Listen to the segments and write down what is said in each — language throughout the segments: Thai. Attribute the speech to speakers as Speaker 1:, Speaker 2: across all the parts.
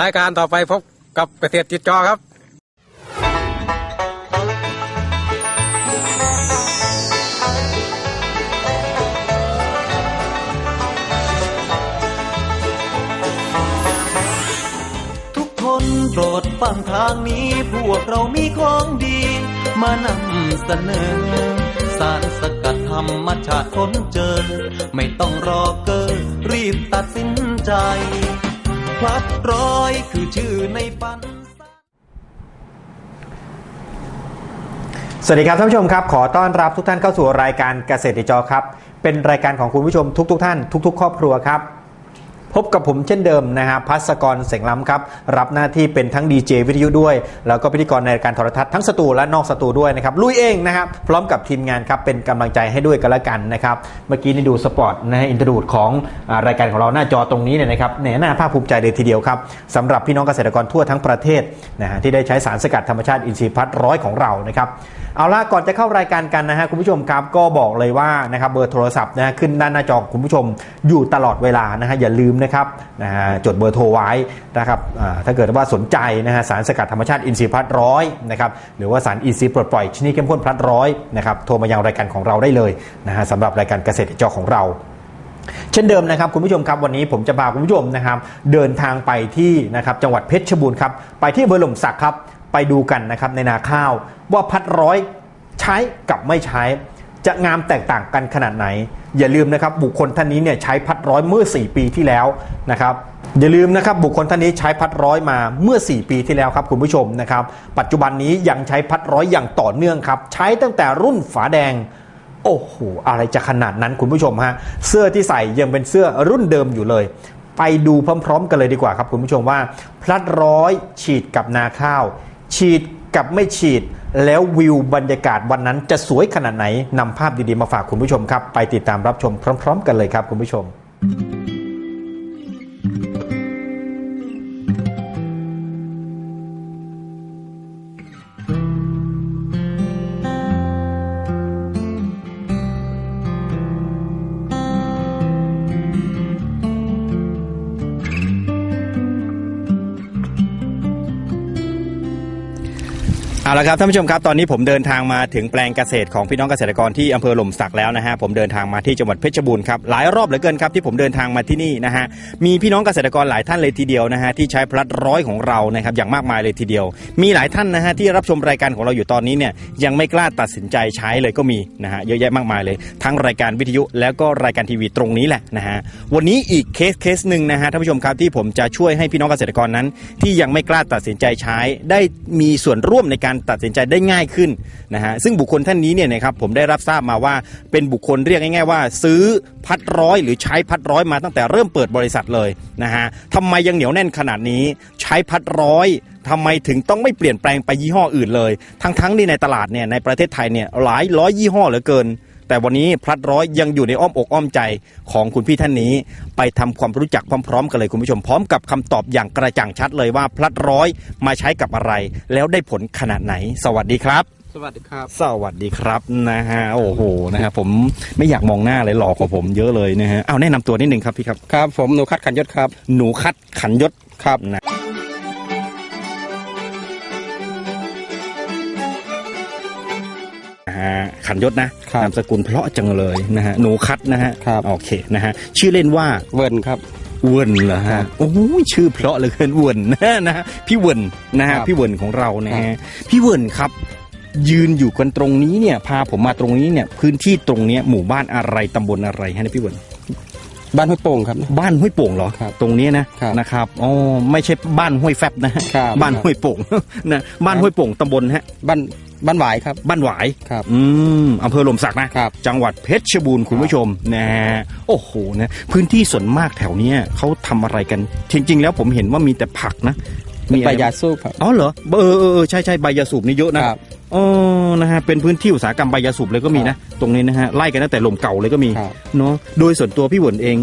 Speaker 1: รายการต่อไปพบกับเกษตรติดจอครับ
Speaker 2: ทุกคนโปรดฟังทางนี้พวกเรามีของดี มานำเสนอ สารสกัดธรรมชาติค้นเจอ ไม่ต้องรอเกอรีบตัดสินใจ พลัดร้อยคือชื่อในฝัน
Speaker 3: สวัสดีครับท่านผู้ชมครับ ขอต้อนรับทุกท่านเข้าสู่รายการเกษตรติดจอครับ เป็นรายการของคุณผู้ชมทุก ๆ ท่านทุก ๆ ครอบครัวครับ พบกับผมเช่นเดิมนะฮะพัสกรเสียงล้ำครับ รับหน้าที่เป็นทั้งดีเจวิทยุด้วย แล้วก็พิธีกรในรายการโทรทัศน์ทั้งสตูและนอกสตูด้วยนะครับลุยเองนะครับพร้อมกับทีมงานครับเป็นกำลังใจให้ด้วยกันละกันนะครับเมื่อกี้นี่ดูสปอร์ตนะฮะอินเทอร์ดูดของอรายการของเราหน้าจอตรงนี้เนี่ยนะครับแหนหน้าภาคภูมิใจเลยทีเดียวครับสำหรับพี่น้องเกษตรกรทั่วทั้งประเทศนะฮะที่ได้ใช้สารสกัดธรรมชาติอินทรีย์พัดร้อยของเรานะครับ เอาล่ะก่อนจะเข้ารายการกันนะฮะคุณผู้ชมครับก็บอกเลยว่านะครับเบอร์โทรศัพท์นะฮะขึ้นด้านหน้าจอคุณผู้ชมอยู่ตลอดเวลานะฮะอย่าลืมนะครับนะฮะจดเบอร์โทรไว้นะครับอ่าถ้าเกิดว่าสนใจนะฮะสารสกัดธรรมชาติอินทรีย์พัดร้อยนะครับหรือว่าสารอินทรีย์ปลดปล่อยชนิดเข้มข้นพัดร้อยนะครับโทรมายังรายการของเราได้เลยนะฮะสำหรับรายการเกษตรจอของเราเช่นเดิมนะครับคุณผู้ชมครับวันนี้ผมจะพาคุณผู้ชมนะครับเดินทางไปที่นะครับจังหวัดเพชรบูรณ์ครับไปที่อำเภอหล่มสักครับ ไปดูกันนะครับในนาข้าวว่าพัดร้อยใช้กับไม่ใช้ จะงามแตกต่างกันขนาดไหน อย่าลืมนะครับบุคคลท่านนี้เนี่ยใช้พัดร้อยเมื่อ 4 ปีที่แล้วนะครับอย่าลืมนะครับบุคคลท่านนี้ใช้พัดร้อยมาเมื่อ 4 ปีที่แล้วครับคุณผู้ชมนะครับปัจจุบันนี้ยังใช้พัดร้อยอย่างต่อเนื่องครับใช้ตั้งแต่รุ่นฝาแดงโอ้โหอะไรจะขนาดนั้นคุณผู้ชมฮะเสื้อที่ใส่ยังเป็นเสื้อรุ่นเดิมอยู่เลย ไปดูพร้อม ๆ กันเลยดีกว่าครับคุณผู้ชมว่า พลัดร้อยฉีดกับนาข้าว ฉีดกับไม่ฉีด แล้ววิวบรรยากาศวันนั้นจะสวยขนาดไหนนำภาพดีๆมาฝากคุณผู้ชมครับ ไปติดตามรับชมพร้อม ๆ กันเลยครับคุณผู้ชม เอาละครับท่านผู้ชมครับตอนนี้ผมเดินทางมาถึงแปลงเกษตรของพี่น้องเกษตรกรที่อำเภอหล่มสักแล้วนะฮะผมเดินทางมาที่จังหวัดเพชรบูรณ์ครับหลายรอบเหลือเกินครับที่ผมเดินทางมาที่นี่นะฮะมีพี่น้องเกษตรกรหลายท่านเลยทีเดียวนะฮะที่ใช้พลัดร้อยของเรานะครับอย่างมากมายเลยทีเดียว มีหลายท่านนะฮะที่รับชมรายการของเราอยู่ตอนนี้เนี่ยยังไม่กล้าตัดสินใจใช้เลยก็มีนะฮะเยอะแยะมากมายเลย ทั้งรายการวิทยุแล้วก็รายการทีวีตรงนี้แหละนะฮะวันนี้อีกเคสเคสหนึ่งนะฮะท่านผู้ชมครับที่ผมจะช่วยให้พี่น้องเกษตรกรนั้น ที่ยังไม่กล้าตัดสินใจใช้ ได้มีส่วนร่วมในการตัดสินใจได้ง่ายขึ้นนะฮะซึ่งบุคคลท่านนี้เนี่ยนะครับผมได้รับทราบมาว่าเป็นบุคคลเรียกง่ายๆว่า ซื้อพัดร้อยหรือใช้พัดร้อยมาตั้งแต่เริ่มเปิดบริษัทเลยนะฮะทำไมยังเหนียวแน่นขนาดนี้ ใช้พัดร้อยทำไมถึงต้องไม่เปลี่ยนแปลงไปยี่ห้ออื่นเลย ทั้งๆที่ในตลาดเนี่ยในประเทศไทยเนี่ยหลายร้อยยี่ห้อเหลือเกิน แต่วันนี้พลัดร้อยยังอยู่ในอ้อมอกอ้อมใจของคุณพี่ท่านนี้ ไปทำความรู้จักพร้อมๆกันเลยคุณผู้ชมพร้อมกับคำตอบอย่างกระจ่างชัดเลยว่าพลัดร้อยมาใช้กับอะไร แล้วได้ผลขนาดไหน สวัสดีครับ
Speaker 1: สวัสดีครับ
Speaker 3: สวัสดีครับนะฮะโอ้โหนะฮะผมไม่อยากมองหน้าเลยหล่อกว่าผมเยอะเลยนะฮะเอาแนะนำตัวนิดนึงครับพี่ครับ
Speaker 1: ครับ ผมหนูคัดขันยศครับ
Speaker 3: หนูคัดขันยศ
Speaker 1: ครับ
Speaker 3: นะ ขันยศนะครับ นามสกุลเพราะจังเลยนะฮะหนูคัดนะฮะ
Speaker 1: ครับ
Speaker 3: โอเคนะฮะชื่อเล่นว่า
Speaker 1: เวิร์นครับ
Speaker 3: เวิร์นเหรอ
Speaker 1: ครั
Speaker 3: ฮะ
Speaker 1: บ
Speaker 3: โอ้โหชื่อเพราะเหลือเกินเวิร์น นะฮะพี่เวิร์นนะฮะ
Speaker 1: ครับ
Speaker 3: พี่เวิร์นของเรานะ
Speaker 1: ครั
Speaker 3: ฮะ
Speaker 1: บ
Speaker 3: พี่เวิร์นครับ ยืนอยู่กันตรงนี้เนี่ย พาผมมาตรงนี้เนี่ย พื้นที่ตรงเนี้ยหมู่บ้านอะไรตำบลอะไรฮะเนี่ยพี่เวิร์น
Speaker 1: บ้านห้วยโป่งครับ
Speaker 3: บ้านห้วยโป่งเหรอ
Speaker 1: ครับ
Speaker 3: ตรงเนี้ยนะครับนะครับอ๋อไม่ใช่บ้านห้วยแฟบนะฮะ
Speaker 1: ครับ
Speaker 3: บ้านห้วยโป่งนะบ้านห้วยโป่งตำบลฮะ
Speaker 1: บ้านบ้านหวายครับ
Speaker 3: บ้านหวาย
Speaker 1: ครับ
Speaker 3: อืมอำเภอหลมสักนะครับจังหวัดเพชรบูรณ์คุณผู้ชมนะฮะโอ้โหนะพื้นที่ส่วนมากแถวเนี้ยเขาทำอะไรกัน จริง ๆ แล้วผมเห็นว่ามีแต่ผักนะ
Speaker 1: เป็น
Speaker 3: อะไร
Speaker 1: ปลายาสูบครับ
Speaker 3: อ๋อเหรอเออเออเออใช่ใช่ใบยาสูบนี่เยอะนะครับ อ๋อนะฮะเป็นพื้นที่อุตสาหกรรมใบยาสูบเลยก็มีนะ ตรงนี้นะฮะไล่กันตั้งแต่ลมเก่าเลยก็มี
Speaker 1: ครับ
Speaker 3: เนาะโดยส่วนตัวพี่หวนเอง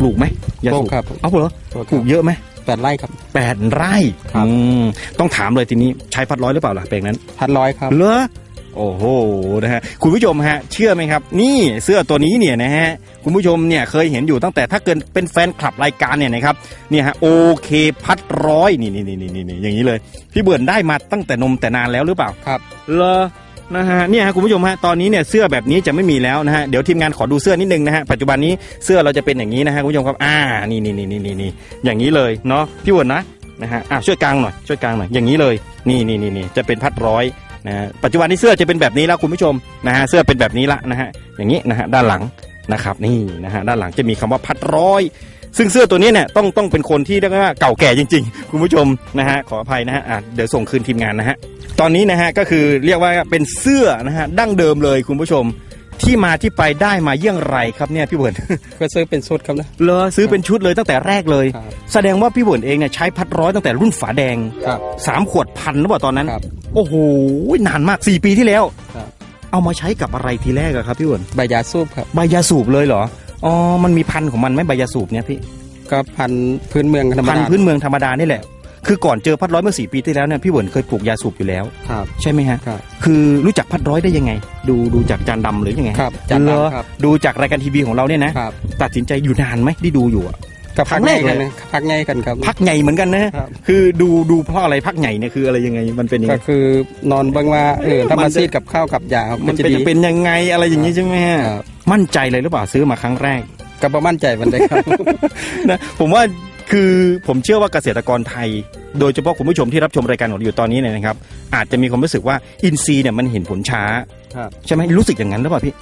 Speaker 3: ปลูกไหมยาสูบ
Speaker 1: ปลูกครับ
Speaker 3: เอาเหรอ
Speaker 1: ปลูกครับ
Speaker 3: ปลูกเยอะไหม
Speaker 1: แปดไร่ครับ
Speaker 3: แปดไร่
Speaker 1: ครับ
Speaker 3: อืมต้องถามเลยทีนี้ใช้พัดร้อยหรือเปล่าล่ะแปลงนั้น
Speaker 1: พัดร้อยครับ
Speaker 3: เหรอ โอ้โหนะฮะคุณผู้ชมฮะเชื่อไหมครับ นี่เสื้อตัวนี้เนี่ยนะฮะคุณผู้ชมเนี่ยเคยเห็นอยู่ตั้งแต่ถ้าเกิดเป็นแฟนคลับรายการเนี่ยนะครับเนี่ยฮะโอเคพัดร้อยนี่นี่นี่นี่นี่อย่างนี้เลยพี่เบิร์นได้มาตั้งแต่นมแต่นานแล้วหรือเปล่า
Speaker 1: ครับ
Speaker 3: เลอนะฮะเนี่ยฮะคุณผู้ชมฮะตอนนี้เนี่ยเสื้อแบบนี้จะไม่มีแล้วนะฮะเดี๋ยวทีมงานขอดูเสื้อนิดนึงนะฮะปัจจุบันนี้เสื้อเราจะเป็นอย่างนี้นะฮะคุณผู้ชมครับอ่านี่นี่นี่นี่นี่นี่อย่างนี้เลยเนาะพี่เบิร์นนะนะฮะอะช่วยกลางหน่อยช่วยกลางหน่อยอย่างนี้เลย นี่นี่นี่นี่จะเป็นพัดร้อย นะฮะปัจจุบันนี้เสื้อจะเป็นแบบนี้แล้วคุณผู้ชมนะฮะเสื้อเป็นแบบนี้ละนะฮะอย่างนี้นะฮะด้านหลังนะครับนี่นะฮะด้านหลังจะมีคำว่าพัดร้อย ซึ่งเสื้อตัวนี้เนี่ยต้องต้องเป็นคนที่เรียกว่าเก่าแก่จริง ๆ คุณผู้ชมนะฮะขออภัยนะฮะะเดี๋ยวส่งคืนทีมงานนะฮะตอนนี้นะฮะก็คือเรียกว่าเป็นเสื้อนะฮะดั้งเดิมเลยคุณผู้ชม ที่มาที่ไปได้มาเยี่ยงไรครับเนี่ยพี่เบิร์น
Speaker 1: ก็ซื้อเป็นชุดครับนะ
Speaker 3: เลอซื้อเป็นชุดเลยตั้งแต่แรกเลย
Speaker 1: ครับ
Speaker 3: แสดงว่าพี่เบิร์นเองเนี่ยใช้พัดร้อยตั้งแต่รุ่นฝาแดง
Speaker 1: ครับ
Speaker 3: สามขวดพันหรือเปล่าตอนนั้น
Speaker 1: ครับ
Speaker 3: โอ้โหนานมากสี่ปีที่แล้ว
Speaker 1: ครับ
Speaker 3: เอามาใช้กับอะไรทีแรกอะครับพี่เบิร์น
Speaker 1: ใบยาสูบครับ
Speaker 3: ใบยาสูบเลยเหรออ๋อมันมีพันธุ์ของมันไหมใบยาสูบเนี่ยพี่
Speaker 1: ก็พันธุ์พื้นเมืองธรรม
Speaker 3: พัน
Speaker 1: ดา
Speaker 3: ธุ์พื้นเมืองธรรมดานี่แหละ คือก่อนเจอพัดร้อยเมื่อสี่ปีที่แล้วเนี่ยพี่เหวินเคยปลูกยาสูบอยู่แล้ว
Speaker 1: ครับ
Speaker 3: ใช่ไหมฮะ
Speaker 1: ครับ
Speaker 3: คือรู้จักพัดร้อยได้ยังไง ดูดูจากจานดำหรือยังไง
Speaker 1: ครับจานดำ
Speaker 3: เหรอ
Speaker 1: ครับ
Speaker 3: ดูจากรายการทีวีของเราเนี่ยนะ
Speaker 1: ครับ
Speaker 3: ตัดสินใจอยู่นานไหมที่ดูอยู่อะ
Speaker 1: ก็พัก
Speaker 3: ครั้งแร
Speaker 1: ใหญ่
Speaker 3: กเลย
Speaker 1: กันนะพักใหญ่กันครับ
Speaker 3: พักใหญ่เหมือนกันนะ
Speaker 1: ครับ
Speaker 3: คือดูดูเพราะอะไรพักใหญ่เนี่ยคืออะไรยังไงมันเป็นยัง
Speaker 1: ก็
Speaker 3: ไง
Speaker 1: คือนอนเบิ่งว่าเออถ้า
Speaker 3: มั
Speaker 1: มาน
Speaker 3: จะ
Speaker 1: ซีดกับข้าวกับยาครับ
Speaker 3: มั
Speaker 1: มันนจะ
Speaker 3: เป็น
Speaker 1: ดี
Speaker 3: เป็นยังไงอะไรอย่างนี้ใช่ไหมฮะ
Speaker 1: ครับ
Speaker 3: มั่นใจเลยหรือเปล่าซื้อมาครั้งแรก
Speaker 1: ก็ประมั่นใจมันได้ครับ
Speaker 3: นะผมว่า คือผมเชื่อว่าเกษตรกรไทย โดยเฉพาะคุณผู้ชมที่รับชมรายการของเราอยู่ตอนนี้เนี่ยนะครับ อาจจะมีความรู้สึกว่าอินทรีย์เนี่ยมันเห็นผลช้า
Speaker 1: ครับ
Speaker 3: ใช่ไหมรู้สึกอย่างนั้นหรือเปล่าพี่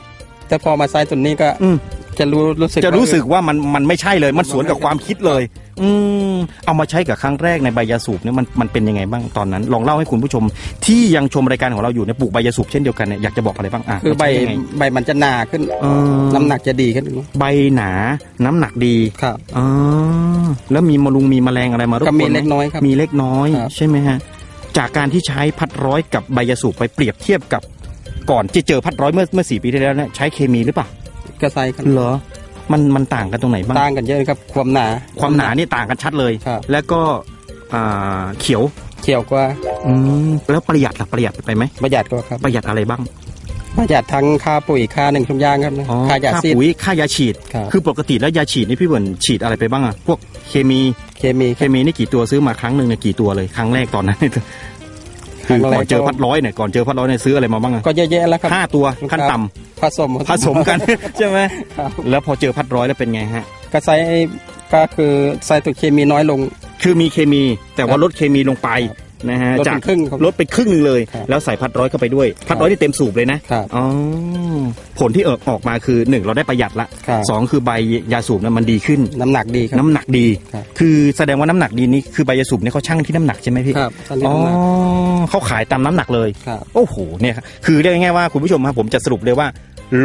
Speaker 1: แต่พอมาใช้ตัวนี้ก็
Speaker 3: อืม
Speaker 1: จะรู้รู้สึก
Speaker 3: จะรู้สึก
Speaker 1: ว่า
Speaker 3: ว่ามันมันไม่ใช่เลยมันสวนกับความคิดเลย อืมเอามาใช้กับครั้งแรกในใบยาสูบเนี่ยมันมันเป็นยังไงบ้างตอนนั้น ลองเล่าให้คุณผู้ชม ที่ยังชมรายการของเราอยู่ในยปลูกใบยาสูบเช่นเดียวกันเนี่ยอยากจะบอกอะไรบ้างอะ
Speaker 1: คือใบ
Speaker 3: มันใช้ยังไง
Speaker 1: ใบมันจะหนาขึ้น
Speaker 3: เออ
Speaker 1: น้ำหนักจะดีขึ้น
Speaker 3: ใบหนา น้ำหนักดี
Speaker 1: ครับ
Speaker 3: อ๋อแล้วมีมะลุงมีแมลงอะไรมารบก
Speaker 1: ก็
Speaker 3: วน
Speaker 1: มี
Speaker 3: ไห
Speaker 1: เล็กน้อยครับ
Speaker 3: มีเล็กน้อย
Speaker 1: ครับ
Speaker 3: ใช่ไหมฮะ จากการที่ใช้พัดร้อยกับใบยาสูบไปเปรียบเทียบกับ ก่อนที่เจอพัดร้อยเมื่อเมื่อสี่ปีที่แล้วเนี่ยใช้เคมีหรือเปล่า
Speaker 1: ก็ใส่กัน
Speaker 3: เหรอมันมันต่างกันตรงไหนบ้าง
Speaker 1: ต่างกันเยอะครับความหนา
Speaker 3: ความหนานี่ต่างกันชัดเลย
Speaker 1: ครับ
Speaker 3: แล้วก็อ่าเขียว
Speaker 1: เขียวกว่า
Speaker 3: อืมแล้วประหยัดล่ะประหยัดไปไหม
Speaker 1: ประหยัดกว่าครับ
Speaker 3: ประหยัดอะไรบ้าง
Speaker 1: ประหยัดทั้งค่าปุ๋ยค่าหนึ่งทุกอย่างครับนะ
Speaker 3: อ๋อ
Speaker 1: ค่ายา
Speaker 3: ค่า
Speaker 1: ซีด
Speaker 3: ปุ๋ยค่ายาฉีด
Speaker 1: ครับ
Speaker 3: คือปกติแล้วยาฉีดนี่พี่เบิร์นฉีดอะไรไปบ้างอะพวกเคมี
Speaker 1: เคมี
Speaker 3: เคมีนี่กี่ตัวซื้อมาครั้งหนึ่งเนี่ยกี่ตัวเลยครั้งแรกตอนนั้น คือก่อนเจอพัดร้อยเนี่ยก่อนเจอพัดร้อยเนี่ยซื้ออะไรมาบ้างอะ
Speaker 1: ก็เยอะแยะแล้วครับ
Speaker 3: ห้าตัวขั้นต่ำ
Speaker 1: ผสม
Speaker 3: ผสมกันใช่ไหม
Speaker 1: ครับ
Speaker 3: แล้วพอเจอพัดร้อยแล้วเป็นไงฮะ
Speaker 1: ก็ใส่ก็คือใส่ตัวเคมีน้อยลง
Speaker 3: คือมีเคมี แต่ว่าลดเคมีลงไป นะฮะ
Speaker 1: ลด
Speaker 3: จาก
Speaker 1: เป็นครึ่งครับ
Speaker 3: ลดไปครึ่งหนึงเลย
Speaker 1: ครับ
Speaker 3: แล้วใส่พัดร้อยเข้าไปด้วย พัดร้อยที่เต็มสูบเลยนะครับอ๋อผลที่เออกออกมาคือหนึ่งเราได้ประหยัดละ
Speaker 1: ครับ
Speaker 3: สองคือใบยาสูบนั้นมันดีขึ้น
Speaker 1: น้ำหนักดีครับ
Speaker 3: น้ำหนักดี
Speaker 1: ครับ
Speaker 3: คือแสดงว่าน้ำหนักดีนี่คือใบยาสูบเนี่ยเขาชั่งที่น้ำหนักใช่ไหมพี่
Speaker 1: ครับตอนนี้
Speaker 3: อ๋อ
Speaker 1: น้ำหนัก
Speaker 3: เขาขายตามน้ำหนักเลย
Speaker 1: ครับ
Speaker 3: โอ้โหเนี่ยครับคือเรียกง่ายๆว่าคุณผู้ชมครับผมจะสรุปเลยว่า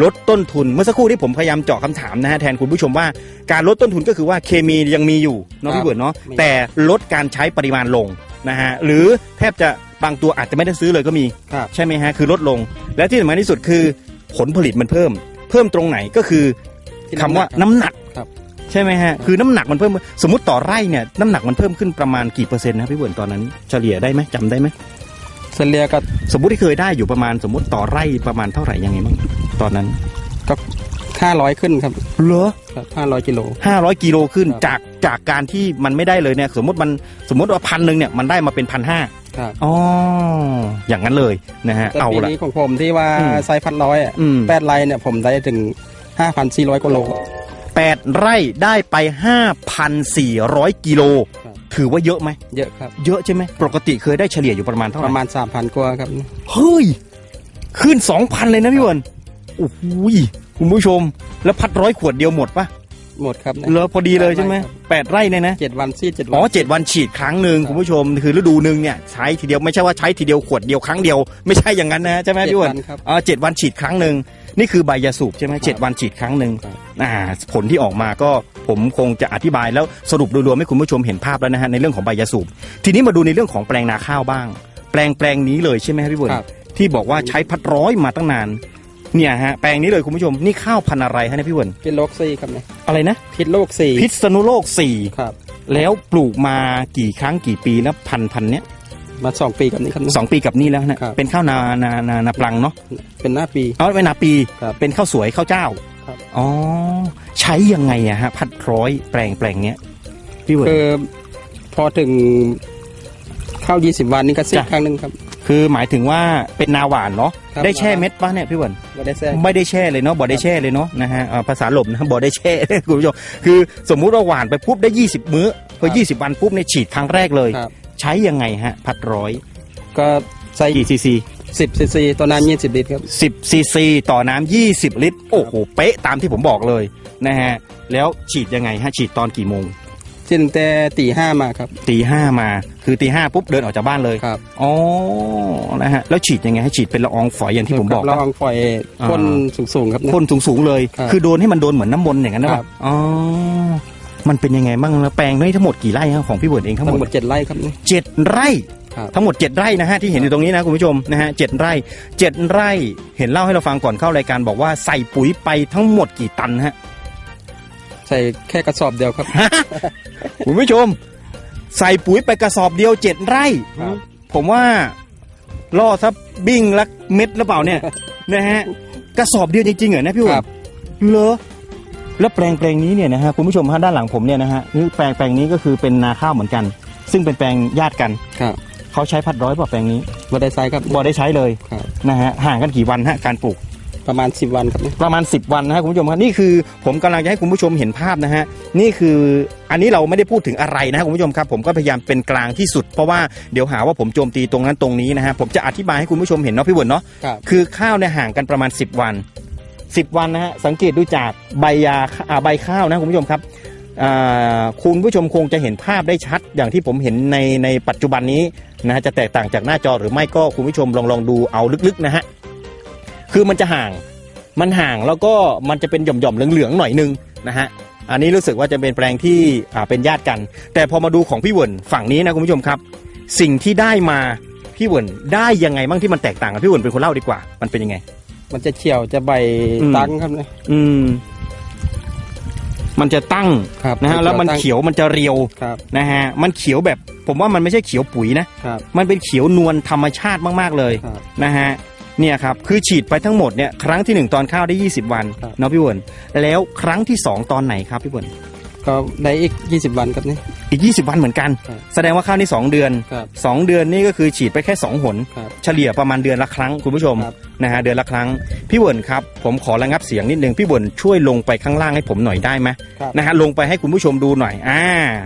Speaker 3: ลดต้นทุนเมื่อสักครู่ที่ผมพยายามเจาะคำถามนะฮะแทนคุณผู้ชมว่าการลดต้นทุนก็คือว่าเคมียังมีอยู่เนาะ
Speaker 1: ครับ
Speaker 3: พี่เบิร์ดเนาะ
Speaker 1: มี
Speaker 3: แต่ลดการใช้ปริมาณลง นะฮะหรือแทบจะบางตัวอาจจะไม่ได้ซื้อเลยก็มี
Speaker 1: ครับ
Speaker 3: ใช่ไหมฮะคือลดลง และที่สำคัญที่สุดคือผลผลิตมันเพิ่ม เพิ่มตรงไหนก็คือ
Speaker 1: ที่
Speaker 3: คำว่า
Speaker 1: น้ำ
Speaker 3: น้ำ
Speaker 1: ห
Speaker 3: ห
Speaker 1: นั
Speaker 3: นั
Speaker 1: ก
Speaker 3: ก
Speaker 1: ครับ
Speaker 3: ใช่ไหมฮะคือน้ำหนักมันเพิ่มสมมติต่อไร่เนี่ยน้ำหนักมันเพิ่มขึ้นประมาณกี่เปอร์เซ็นต์นะพี่เบิร์ดตอนนั้นเฉลี่ยได้ไหมจำได้ไหม
Speaker 1: เฉลี่ยก็
Speaker 3: สมมติที่เคยได้อยู่ประมาณสมมติต่อไร่ประมาณเท่าไหร่ยังไงบ้างตอนนั้น
Speaker 1: ก็ ห้าร้อยขึ้นครับ
Speaker 3: เหรอ
Speaker 1: ครับห้าร้อยกิโล
Speaker 3: ห้าร้อยกิโลขึ้น
Speaker 1: ครับ
Speaker 3: จากจากการที่มันไม่ได้เลยเนี่ย สมมติมันสมมติว่าพันหนึ่งเนี่ยมันได้มาเป็นพันห้า
Speaker 1: ครับ
Speaker 3: อ๋ออย่างนั้นเลยนะฮะ
Speaker 1: แต่
Speaker 3: เอา
Speaker 1: ปี
Speaker 3: ละ
Speaker 1: นี้ของผมที่ว่า
Speaker 3: อืม
Speaker 1: ไซส์พันร้อยอะ
Speaker 3: อืม
Speaker 1: แปดไร่เนี่ยผมได้ถึงห้าพันสี่ร้อยกิโล
Speaker 3: แปดไร่ได้ไปห้าพันสี่ร้อยกิโล
Speaker 1: ครับ
Speaker 3: ถือว่าเยอะไหม
Speaker 1: เยอะครับ
Speaker 3: เยอะใช่ไหม ปกติเคยได้เฉลี่ยอยู่ประมาณเท่าไห
Speaker 1: ป
Speaker 3: ร่
Speaker 1: ระมาณสามพันกว่าครับ
Speaker 3: เฮ้ย ขึ้นสองพันเลยนะพี่เวิร์นโอ้โหย คุณผู้ชม แล้วพัดร้อยขวดเดียวหมดปะ
Speaker 1: หมดครับ
Speaker 3: เหรอพอดีเลยใช่ไหมแปดไร่เนี่ยนะ
Speaker 1: เจ็ดวันซีดเจ็ดวั
Speaker 3: อ๋อเจ็ดวันฉีดครั้งหนึ่ง
Speaker 1: ครับ
Speaker 3: คุณผู้ชมคือฤดูหนึ่งเนี่ยใช้ทีเดียวไม่ใช่ว่าใช้ทีเดียวขวดเดียวครั้งเดียว ไม่ใช่อย่างนั้นนะใช่ไหม
Speaker 1: เจ็ด
Speaker 3: พี่อ้วน
Speaker 1: วันครับ
Speaker 3: อ๋อเจ็ดวันฉีดครั้งหนึ่งนี่คือใบยาสูบใช่ไหม
Speaker 1: ครับ
Speaker 3: เจ็ดวันฉีดครั้งหนึ่ง
Speaker 1: ครับ
Speaker 3: อ่าผลที่ออกมาก็ผมคงจะอธิบายแล้วสรุปโดยรวมให้คุณผู้ชมเห็นภาพแล้วนะฮะในเรื่องของใบยาสูบทีนี้มาดูในเรื่องของแปลงนาข้าวบ้าง แปลงแปลงนี้เลยใช่ไหมครับพี่บุญ
Speaker 1: ครับ
Speaker 3: ที่บอกว่าใช้พัดร้อยมาตั้งนาน เนี่ยฮะแปลงนี้เลยคุณผู้ชมนี่ข้าวพันธุ์อะไรฮะเนี่ยพี่บุญ
Speaker 1: พิษโลกสี่ครับเนี่ย
Speaker 3: อะไรนะ
Speaker 1: พิษโลกสี่
Speaker 3: พิษณุโลกสี่
Speaker 1: ครับ
Speaker 3: แล้วปลูกมากี่ครั้งกี่ปีแล้วพันธุ์พันธุ์เนี้ย
Speaker 1: มาสองปีกับนี้ครับ
Speaker 3: สองปีกับนี่แล้วนะครับ เป็นข้าวนานานานาปลังเนาะ
Speaker 1: เป็นหน้าปี
Speaker 3: เอาไว้นาปี
Speaker 1: ครับ
Speaker 3: เป็นข้าวสวยข้าวเจ้า
Speaker 1: ครับ
Speaker 3: อ๋อใช้ยังไงอะฮะพัดร้อยแปลงแปลงเนี้ยพี่เวิร์ด
Speaker 1: คือพอถึงเข้า20วันนี้ก็ซีด
Speaker 3: จ้ะ
Speaker 1: ครั้งหนึ่งครับ
Speaker 3: คือหมายถึงว่าเป็นนาหวานเนาะ
Speaker 1: ครับ
Speaker 3: ได้แช่เม็ดปะเนี่ยพี่เวิร์ด
Speaker 1: ไม่ได้แทรก
Speaker 3: ไม่ได้แช่เลยเนาะบ่ได้แช่เลยเนาะนะฮะอ่าภาษาหลบนะบ่ได้แช่ คุณผู้ชมคือสมมุติว่าหวานไปปุ๊บได้ 20 มื้อพอ 20 วันปุ๊บเนี่ยฉีดครั้งแรกเลย
Speaker 1: ครับ
Speaker 3: ใช้ยังไงฮะ พัดร้อย
Speaker 1: ก็ใส่
Speaker 3: กี่ซีซี
Speaker 1: 10ซีซีต่อน้ำ20ลิตรครับ
Speaker 3: 10ซีซีต่อน้ำ20 ลิตร โอ้โห เป๊ะตามที่ผมบอกเลยนะฮะ แล้วฉีดยังไงฮะ ฉีดตอนกี่โมง
Speaker 1: สิ้นแต่ตีห้ามาครับ
Speaker 3: ตีห้ามา คือตีห้าปุ๊บเดินออกจากบ้านเลย
Speaker 1: ครับ
Speaker 3: อ๋อ นะฮะ แล้วฉีดยังไงให้ฉีดเป็นละอองฝอยอย่างที่ผมบอก
Speaker 1: เรา
Speaker 3: ปะ
Speaker 1: ลองปล่อยพ่นสูงๆครับนะ
Speaker 3: พ่นสูงๆเลย
Speaker 1: ครับ
Speaker 3: คือโดนให้มันโดนเหมือนน้ำมนต์อย่างนั้นนะ
Speaker 1: ค
Speaker 3: ค
Speaker 1: รั
Speaker 3: รับ บอ๋อ มันเป็นยังไงบ้างแล้วแปลงนี้ทั้งหมดกี่ไร่ฮะของพี่เวิร์ดเองทั้งห
Speaker 1: ทั้
Speaker 3: ม
Speaker 1: งหม
Speaker 3: ด
Speaker 1: ดเจ็ดไร่ครับนี่
Speaker 3: เจ็ดไร่
Speaker 1: ครับ
Speaker 3: ทั้งหมดเจ็ดไร่นะฮะที่เห็นอยู่ตรงนี้นะคุณผู้ชมนะฮะเจ็ดไร่เจ็ดไร่ เห็นเล่าให้เราฟังก่อนเข้ารายการบอกว่าใส่ปุ๋ยไปทั้งหมดกี่ตันฮะ
Speaker 1: ใส่แค่กระสอบเดียวครับ
Speaker 3: คุณผู้ชม ใส่ปุ๋ยไปกระสอบเดียวเจ็ดไร่
Speaker 1: ครับ
Speaker 3: ผมว่าล่อซับบิ้งลักเม็ดหรือเปล่าเนี่ย นะฮะกระสอบเดียวจริงๆเหรอนะพี่
Speaker 1: ค
Speaker 3: วั
Speaker 1: รั
Speaker 3: น
Speaker 1: บ
Speaker 3: เหรอแล้วแปลงแปลงนี้เนี่ยนะฮะคุณผู้ชมฮะด้านหลังผมเนี่ยนะฮะคือแปลงแปลงนี้ก็คือเป็นนาข้าวเหมือนกัน ซึ่งเป็นแปลงญาติกัน
Speaker 1: ครับ
Speaker 3: เขาใช้พัดร้อยเปล่าแปลงนี้
Speaker 1: ไม่ได้ใช้ครับ
Speaker 3: บ่ได้ใช้เลย
Speaker 1: ครับ
Speaker 3: นะฮะห่างกันกี่วันฮะการปลูก
Speaker 1: ประมาณ 10 วันครับนี่
Speaker 3: ประมาณ 10 วันนะฮะคุณผู้ชมครับนี่คือผมกำลังจะให้คุณผู้ชมเห็นภาพนะฮะนี่คืออันนี้เราไม่ได้พูดถึงอะไรนะฮะคุณผู้ชมครับผมก็พยายามเป็นกลางที่สุด เพราะว่าเดี๋ยวหาว่าผมโจมตีตรงนั้นตรงนี้นะฮะผมจะอธิบายให้คุณผู้ชมเห็นเนาะพี่เวิร์นเนาะ
Speaker 1: ครับ
Speaker 3: คือข้าวเนี่ยห่างกันประมาณ 10 วัน 10 วันนะฮะสังเกตดูจากใบยาอ่าใบข้าวนะคุณผู้ชมครับอ่าคุณผู้ชมคงจะเห็นภาพได้ชัดอย่างที่ผมเห็นในในปัจจุบันนี้นะฮะจะแตกต่างจากหน้าจอหรือไม่ก็คุณผู้ชมลองลองดูเอาลึกๆนะฮะ คือมันจะห่าง มันห่างแล้วก็มันจะเป็นหย่อมๆเหลืองๆหน่อยนึงนะฮะอันนี้รู้สึกว่าจะเป็นแปลงที่อ่าเป็นญาติกัน แต่พอมาดูของพี่เวิร์นฝั่งนี้นะคุณผู้ชมครับ สิ่งที่ได้มาพี่เวิร์นได้ยังไงบ้างที่มันแตกต่างกันพี่เวิร์นเป็นคนเล่าดีกว่า มันเป็นยังไง
Speaker 1: มันจะเขียวจะใบ
Speaker 3: อืม
Speaker 1: ตั้งครับนี่
Speaker 3: อืม มันจะตั้ง
Speaker 1: ครับ
Speaker 3: นะฮะแล้วมัน
Speaker 1: ตั้ง
Speaker 3: เขียวมันจะเรียว
Speaker 1: ครับ
Speaker 3: นะฮะมันเขียวแบบ ผมว่ามันไม่ใช่เขียวปุ๋ยนะ
Speaker 1: ครับ
Speaker 3: มันเป็นเขียวนวลธรรมชาติมาก ๆ เลย
Speaker 1: ครับ
Speaker 3: นะฮะ เนี่ยครับคือฉีดไปทั้งหมดเนี่ยครั้งที่หนึ่งตอนข้าวได้ 20 วัน
Speaker 1: ครับ
Speaker 3: เนาะพี่เวิร์นแล้วครั้งที่สองตอนไหนครับพี่เวิร์น
Speaker 1: ก็ได้อีก 20 วันครับนี่
Speaker 3: อีก 20 วันเหมือนกัน
Speaker 1: ครับ
Speaker 3: แสดงว่าข้าวนี่2เดือน
Speaker 1: ครับ
Speaker 3: 2 เดือนนี่ก็คือฉีดไปแค่ 2 หน
Speaker 1: ครับ
Speaker 3: เฉลี่ยประมาณเดือนละครั้งคุณผู้ชม
Speaker 1: ครับ
Speaker 3: นะฮะเดือนละครั้งพี่เวิร์นครับผมขอระงับเสียงนิดนึงพี่เวิร์นช่วยลงไปข้างล่างให้ผมหน่อยได้ไหม
Speaker 1: ครับ
Speaker 3: นะฮะลงไปให้คุณผู้ชมดูหน่อย อ่า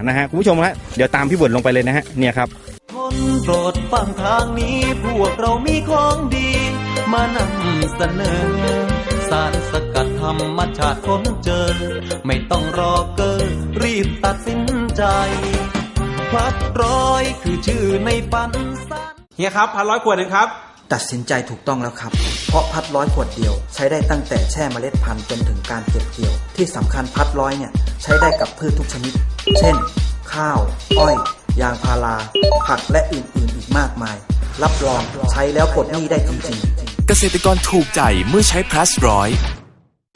Speaker 3: นะฮะคุณผู้ชมฮะเดี๋ยวตามพี่เวิร์นลงไปเลยนะฮะ เนี่ยครับ
Speaker 2: คนโปรดฟังทางนี้พวกเรามีของดี มานำเสนอ สารสกัดธรรมชาติค้นเจอ ไม่ต้องรอเกอรีบตัดสินใจพลัดร้อยคือชื่อในฝันสัน
Speaker 4: เฮียครับพันร้อยขวดหนึ่งครับ
Speaker 5: ตัดสินใจถูกต้องแล้วครับ เพราะพัดร้อยขวดเดียว ใช้ได้ตั้งแต่แช่เมล็ดพันธุ์จนถึงการเก็บเกี่ยว ที่สำคัญพัดร้อยเนี่ยใช้ได้กับพืชทุกชนิด เช่น ข้าว อ้อย ยางพารา ผักและอื่นๆ อีกมากมาย รับรองใช้แล้วปลดหนี้ได้จริงๆ
Speaker 6: เกษตรกรถูกใจเมื่อใช้พลัสร้อย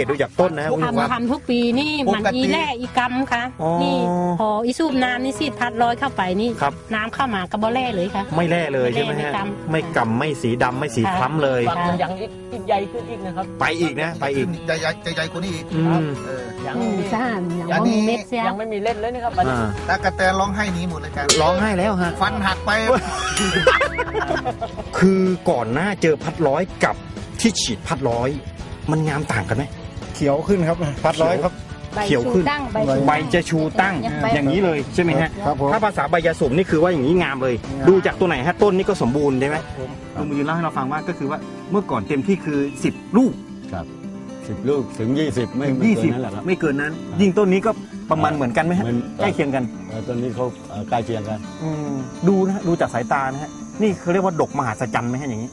Speaker 3: ดูจากต้นนะคุณผู้ชมครับ
Speaker 7: ทำทำทุกปีนี่มัน
Speaker 3: ปกติ
Speaker 7: อีแร่อีกำค่ะ
Speaker 3: อ๋อ
Speaker 7: นี่พออีสูบน้ำนี่ซีดพัดลอยเข้าไปนี่
Speaker 3: ครับ
Speaker 7: น้ำเข้ามากระบอแร่เลยค่ะ
Speaker 3: ไม่แร่เลยใช่ไหม
Speaker 7: ไม่
Speaker 3: ฮะ
Speaker 7: กำ
Speaker 3: ไม่กำไม่สีดำไม่สี
Speaker 7: ค่ะ
Speaker 3: คล้ำเลย
Speaker 7: ค่ะ
Speaker 8: ยังอีกอีกใหญ่ขึ้นอีกนะครับ
Speaker 3: ไปอีกนะ ไปอีก
Speaker 9: ใหญ่ใหญ่ใหญ่ใหญ่กว่านี้อีก
Speaker 3: อืม
Speaker 9: เออ
Speaker 8: ยัง
Speaker 7: อืมซ่านอย่าง
Speaker 9: อัน
Speaker 7: ว่า
Speaker 9: นี้
Speaker 7: เม็ดเสีย
Speaker 8: ยังไม่มีเล่นเลยนะครับอันนี้
Speaker 3: อ่า
Speaker 9: ตากระแตร้องไห้หนี้หมดเลยกัน
Speaker 3: ร้องไห้แล้วฮะ
Speaker 9: ฟันหักไป
Speaker 3: คือก่อนหน้าเจอพัดร้อยกับที่ฉีดพัดร้อย มันงามต่างกันไหม
Speaker 9: เขียวขึ้นครับพัดร้อยครับ
Speaker 7: ใบ
Speaker 3: เขียวขึ้น
Speaker 7: ชูตั้งใบชู
Speaker 3: ใบจะชูตั้ง
Speaker 7: ใบ
Speaker 3: อย่างนี้เลยใช่ไหมฮะ
Speaker 9: ครับผม
Speaker 3: ถ้าภาษาใบยาสูบนี่คือว่าอย่างนี้งามเลย
Speaker 9: งาม
Speaker 3: ดูจากตัวไหนฮะต้นนี่ก็สมบูรณ์ใช่ไหมลุงมายืนเล่าให้เราฟังว่าก็คือว่าเมื่อก่อนเต็มที่คือ 10 ลูก
Speaker 10: สิบลูกถึงยี่สิบไม่
Speaker 3: ถึง
Speaker 10: ไม่
Speaker 3: ยี่
Speaker 10: เกิ
Speaker 3: สิบ
Speaker 10: นนั้นแหละครับ
Speaker 3: ไม่เกินนั้นยิ่งต้นนี้ก็ประมาณเหมือนกันไหมฮะ
Speaker 10: มัน
Speaker 3: ใกล้เคียงกัน
Speaker 10: เอ่อต้นนี้เขาเอ่อใกล้เคียงกัน
Speaker 3: อืมดูนะฮะดูจากสายตานะฮะนี่เขาเรียกว่าดกมหาศจรรย์ไหมฮะอย่างนี้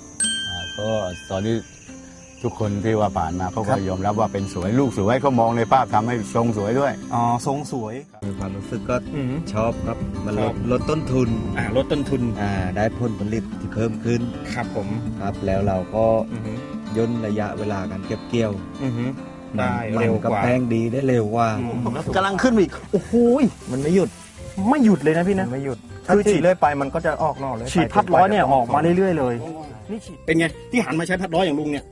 Speaker 10: อ่าก็ตอนนี้ ทุกคนที่ว่าผ่านมาเขา
Speaker 3: ครั
Speaker 10: ก็
Speaker 3: บ
Speaker 10: ยอมรับว่าเป็นสวยลูกสวยเขามองในภาพทำให้ทรงสวยด้วย
Speaker 3: อ๋อทรงสวย
Speaker 11: มีความรู้สึกก็
Speaker 3: อืม
Speaker 11: ชอบครับมัน
Speaker 3: ช
Speaker 11: ล
Speaker 3: อ
Speaker 11: ด
Speaker 3: บ
Speaker 11: ลดต้นทุน
Speaker 3: อ่าลดต้นทุน
Speaker 11: อ่าได้ผลผลิตที่เพิ่มขึ้น
Speaker 3: ครับผม
Speaker 11: ครับแล้วเราก็
Speaker 3: อือฮึ
Speaker 11: ย่นระยะเวลาการเก็บเกี่ยว
Speaker 3: อือฮึได้
Speaker 11: มัน
Speaker 3: เร็ว
Speaker 11: กับ
Speaker 3: กว่า
Speaker 11: แป้งดีได้เร็วกว่า
Speaker 3: อืมกำลังขึ้นมาอีกโอ้โหย
Speaker 11: มันไม่หยุด
Speaker 3: ไม่หยุดเลยนะพี่นะ
Speaker 11: ไม่หยุด
Speaker 3: คือฉีด
Speaker 1: เรื่อยไปมันก็จะออกนอกเลย
Speaker 3: ฉีดพัดร้อยเนี่ยออกมาเรื่อยๆเลยนี่ฉีดเป็นไงที่หันมาใช้พัดร้อยอย่างลุงเนี่ย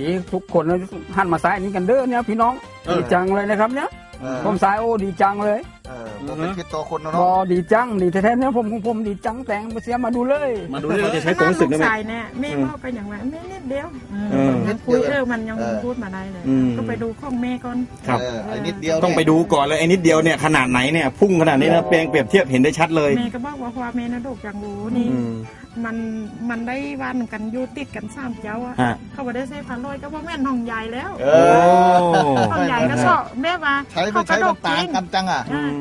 Speaker 4: ดีทุกคนนะหันมาสายนี้กันเด้อเนี่ยพี่น้อง
Speaker 3: เออ
Speaker 4: ดีจังเลยนะครับเนี่ย
Speaker 9: เออ
Speaker 4: ผมสายโอ้ดีจังเลย
Speaker 9: เออบ่เป็นพิษต่อคนเนาะ
Speaker 4: บ
Speaker 9: เนาะ
Speaker 4: อดีจังดีแท้ๆเนี่ยผมของผมดีจังแต่งมาเสียมาดูเลย
Speaker 3: มาดูเลยเราจะใช้ความรู้สึกได้ไหม
Speaker 12: ใส่เนี่ยแม่ว่าไปอย่างไรแม่นิดเดียว
Speaker 3: เออ
Speaker 12: มันคุยเออมันยังพูดมาได้เลย
Speaker 3: อืม
Speaker 12: ก็ไปดูข้องแม่ก่อน
Speaker 3: ครับ
Speaker 9: เออไอ้นิดเดียว
Speaker 3: ต้องไปดูก่อนเลยไอ้นิดเดียวเนี่ยขนาดไหนเนี่ยพุ่งขนาดนี้นะเปรียงเปรียบเทียบเห็นได้ชัดเลย
Speaker 12: แม่ก็บอกว่าความแม่นะลูกอย่างรู้นี่
Speaker 3: อื ม
Speaker 12: มันมันได้วันกันอยู่ติดกันสามเจ้าอะ
Speaker 3: ฮะ
Speaker 12: เขาบอกได้ใช้พันร้อยก็ว่าแม่นห้องใหญ่แล้ว
Speaker 9: เอ
Speaker 3: โอ้
Speaker 9: อ
Speaker 12: ห้องใหญ่ก็ชอบแม่ว่า
Speaker 9: ใช้ไม่ใช้มันต่างกันจังอะ
Speaker 12: อ่า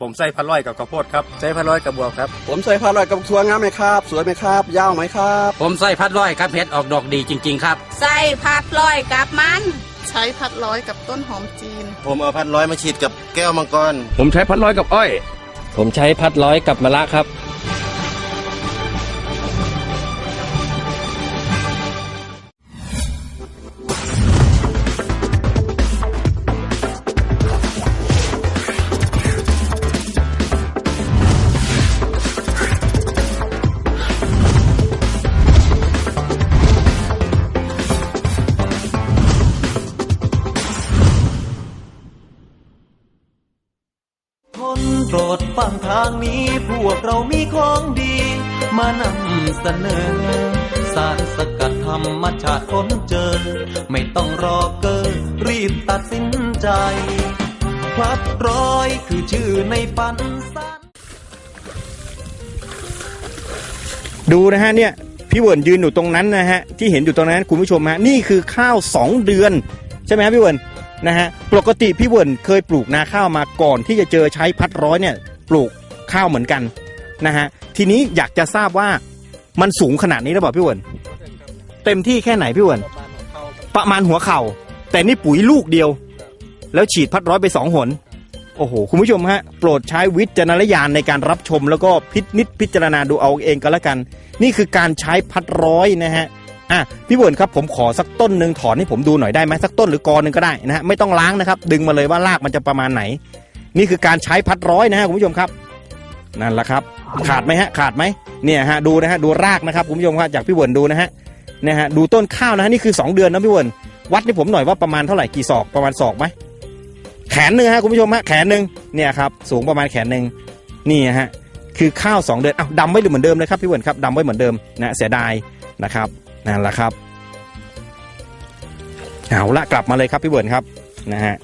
Speaker 10: ผมใส่พันร้อยกับข้าวโพดครับใส่พันร้อยกับบวบครับ
Speaker 1: ผมใส่ผ้าลอยกับสวยงามไหมครับ สวยไหมครับ ยาวไหมครับ
Speaker 13: ผมใส่พัดร้อยครับเพชรออกดอกดีจริง ๆ ครับ
Speaker 14: ใส่ผัดลอยกับมัน
Speaker 12: ใช้พัดร้อยกับต้นหอมจีน
Speaker 10: ผมเอาพันร้อยมาฉีดกับแก้วมังกร
Speaker 13: ผมใช้พัดร้อยกับอ้อย ผมใช้พัดร้อยกับมะระครับ
Speaker 2: พลัดร้อยคือชื่อในฝันสาร
Speaker 3: ดูนะฮะเนี่ยพี่เวิร์นยืนอยู่ตรงนั้นนะฮะที่เห็นอยู่ตรงนั้นคุณผู้ชมฮะนี่คือข้าว 2 เดือน ใช่ไหมครับพี่เวิร์นนะฮะปกติพี่เวิร์นเคยปลูกนาข้าวมาก่อนที่จะเจอใช้พัดร้อยเนี่ยปลูกข้าวเหมือนกันนะฮะทีนี้อยากจะทราบว่ามันสูงขนาดนี้หรือเปล่าพี่เวิร์นเต็มที่แค่ไหนพี่เวิร์นประมาณหัวเข่า แต่นี่ปุ๋ยลูกเดียว แล้วฉีดพัดร้อยไปสองหน โอ้โห คุณผู้ชมฮะ โปรดใช้วิจารณญาณในการรับชม แล้วก็พินิจพิจารณาดูเอาเองก็แล้วกัน นี่คือการใช้พัดร้อยนะฮะอะพี่เวิร์นครับผมขอสักต้นหนึ่งถอนให้ผมดูหน่อยได้ไหมสักต้นหรือกอหนึ่งก็ได้นะฮะไม่ต้องล้างนะครับ ดึงมาเลยว่ารากมันจะประมาณไหน นี่คือการใช้พัดร้อยนะฮะคุณผู้ชมครับนั่นแหละครับ ขาดไหมฮะขาดไหมเนี่ยฮะดูนะฮะดูรากนะครับคุณผู้ชมครับจากพี่เวิร์นดูนะฮะเนี่ยฮะดูต้นข้าวนะฮะนี่คือ 2 เดือนนะพี่เวิร์นวัดให้ผมหน่อยว่าประมาณเท่าไหร่กี่ศอกประมาณศอกไหม แขนหนึ่งฮะคุณผู้ชมฮะแขนหนึ่งเนี่ยครับสูงประมาณแขนหนึ่งนี่ฮะคือข้าว 2 เดือนอ้าวดำไว้เหมือนเดิมเลยครับพี่เวิร์นครับดำไว้เหมือนเดิมนะเสียดายนะครับนั่นแหละครับเอาละกลับมาเลยครับพี่เวิร์นครับนะฮะ